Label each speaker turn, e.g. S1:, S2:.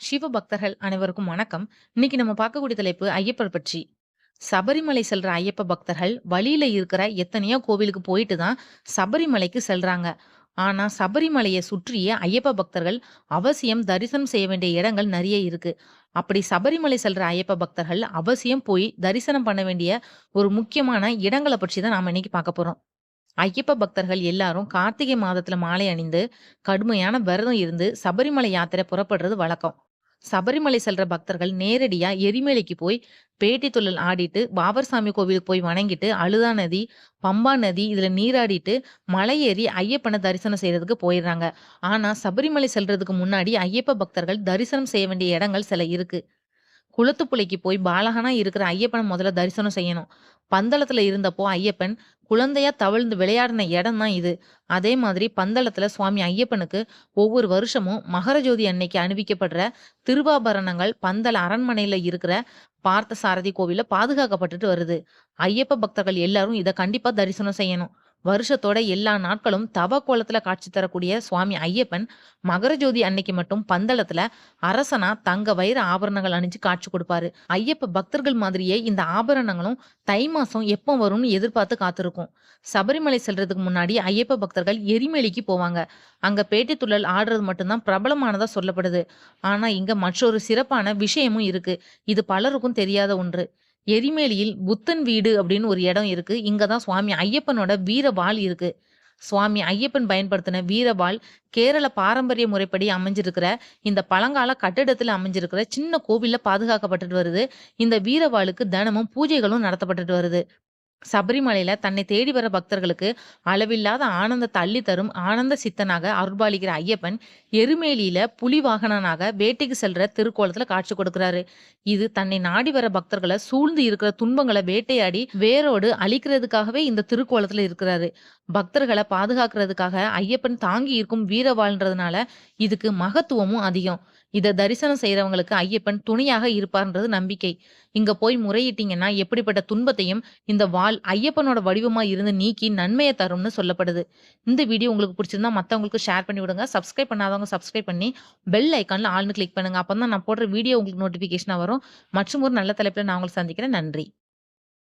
S1: சிவ பக்தர்கள் அனைவருக்கும் வணக்கம். இன்னைக்கு நம்ம பார்க்கக்கூடிய தலைப்பு ஐயப்பர் பற்றி. சபரிமலை செல்ற ஐயப்ப பக்தர்கள் வழியில இருக்கிற எத்தனையோ கோவிலுக்கு போயிட்டு தான் சபரிமலைக்கு செல்றாங்க. ஆனா சபரிமலையை சுற்றிய ஐயப்ப பக்தர்கள் அவசியம் தரிசனம் செய்ய வேண்டிய இடங்கள் நிறைய இருக்கு. அப்படி சபரிமலை செல்ற ஐயப்ப பக்தர்கள் அவசியம் போய் தரிசனம் பண்ண வேண்டிய ஒரு முக்கியமான இடங்கள பற்றி தான் நாம இன்னைக்கு பார்க்க போறோம். ஐயப்ப பக்தர்கள் எல்லாரும் கார்த்திகை மாதத்துல மாலை அணிந்து, கடுமையான விரதம் இருந்து சபரிமலை யாத்திரை புறப்படுறது வழக்கம். சபரிமலை செல்ற பக்தர்கள் நேரடியா எரிமலைக்கு போய் பேட்டி தொழில் ஆடிட்டு, பாபர்சாமி கோவிலுக்கு போய் வணங்கிட்டு, அழுதா நதி, பம்பா நதி இதுல நீராடிட்டு, மலை ஏறி ஐயப்பனை தரிசனம் செய்யறதுக்கு போயிடுறாங்க ஆனா சபரிமலை செல்றதுக்கு முன்னாடி ஐயப்ப பக்தர்கள் தரிசனம் செய்ய வேண்டிய இடங்கள் சில இருக்கு. குளத்துப்புலைக்கு போய் பாலகனா இருக்கிற ஐயப்பனை முதல்ல தரிசனம் செய்யணும். பந்தளத்துல இருந்தப்போ ஐயப்பன் குழந்தையா தவழ்ந்து விளையாடின இடம் தான் இது. அதே மாதிரி பந்தளத்துல சுவாமி ஐயப்பனுக்கு ஒவ்வொரு வருஷமும் மகரஜோதி அன்னைக்கு அணிவிக்கப்படுற திருவாபரணங்கள் பந்தல அரண்மனையில இருக்கிற பார்த்தசாரதி கோவில பாதுகாக்கப்பட்டுட்டு வருது. ஐயப்ப பக்தர்கள் எல்லாரும் இதை கண்டிப்பா தரிசனம் செய்யணும். வருஷத்தோட எல்லா நாட்களும் தவ கோலத்துல காட்சி தரக்கூடிய சுவாமி ஐயப்பன் மகரஜோதி அன்னைக்கு மட்டும் பந்தளத்துல அரசனா தங்க வைர ஆபரணங்கள் அணிஞ்சு காட்சி கொடுப்பாரு. ஐயப்ப பக்தர்கள் மாதிரியே இந்த ஆபரணங்களும் தை மாசம் எப்போ வரும்னு எதிர்பார்த்து காத்திருக்கும். சபரிமலை செல்றதுக்கு முன்னாடி ஐயப்ப பக்தர்கள் எரிமலைக்கு போவாங்க. அங்க பேட்டி துள்ளல் ஆடுறது மட்டும்தான் பிரபலமானதா சொல்லப்படுது. ஆனா இங்க மற்றொரு சிறப்பான விஷயமும் இருக்கு. இது பலருக்கும் தெரியாத ஒன்று. எரிமேலியில் புத்தன் வீடு அப்படின்னு ஒரு இடம் இருக்கு. இங்க தான் சுவாமி ஐயப்பனோட வீரவாள் இருக்கு. சுவாமி ஐயப்பன் பயன்படுத்தின வீரவாள் கேரள பாரம்பரிய முறைப்படி அமைஞ்சிருக்கிற இந்த பழங்கால கட்டிடத்துல அமைஞ்சிருக்கிற சின்ன கோவில்ல பாதுகாக்கப்பட்டுட்டு வருது. இந்த வீரவாளுக்கு தினமும் பூஜைகளும் நடத்தப்பட்டுட்டு வருது. சபரிமலையில தன்னை தேடி வர பக்தர்களுக்கு அளவில்லாத ஆனந்த அள்ளி தரும் ஆனந்த சித்தனாக அருள்பாலிக்கிற ஐயப்பன், எருமேலியில புலி வாகனனாக வேட்டைக்கு செல்ற திருக்கோலத்துல காட்சி கொடுக்கிறாரு. இது தன்னை நாடி வர பக்தர்களை சூழ்ந்து இருக்கிற துன்பங்களை வேட்டையாடி வேரோடு அழிக்கிறதுக்காகவே இந்த திருக்கோலத்துல இருக்கிறாரு. பக்தர்களை பாதுகாக்கிறதுக்காக ஐயப்பன் தாங்கி இருக்கும் வீரவாள்ன்றதுனால இதுக்கு மகத்துவமும் அதிகம். இதை தரிசனம் செய்றவங்களுக்கு ஐயப்பன் துணையாக இருப்பார்ன்றது நம்பிக்கை. இங்க போய் முறையிட்டீங்கன்னா எப்படிப்பட்ட துன்பத்தையும் இந்த வாள் ஐயப்பனோட வடிவமா இருந்து நீக்கி நன்மையை தரும்னு சொல்லப்படுது. இந்த வீடியோ உங்களுக்கு பிடிச்சிருந்தா மத்தவங்களுக்கு ஷேர் பண்ணி விடுங்க. சப்ஸ்கிரைப் பண்ணாதவங்க சப்ஸ்கிரைப் பண்ணி பெல் ஐக்கான்ல ஆள்னு கிளிக் பண்ணுங்க. அப்பதான் நான் போடுற வீடியோ உங்களுக்கு நோட்டிபிகேஷனா வரும். மற்றும் ஒரு நல்ல தலைப்புல நான் உங்களுக்கு சந்திக்கிறேன். நன்றி.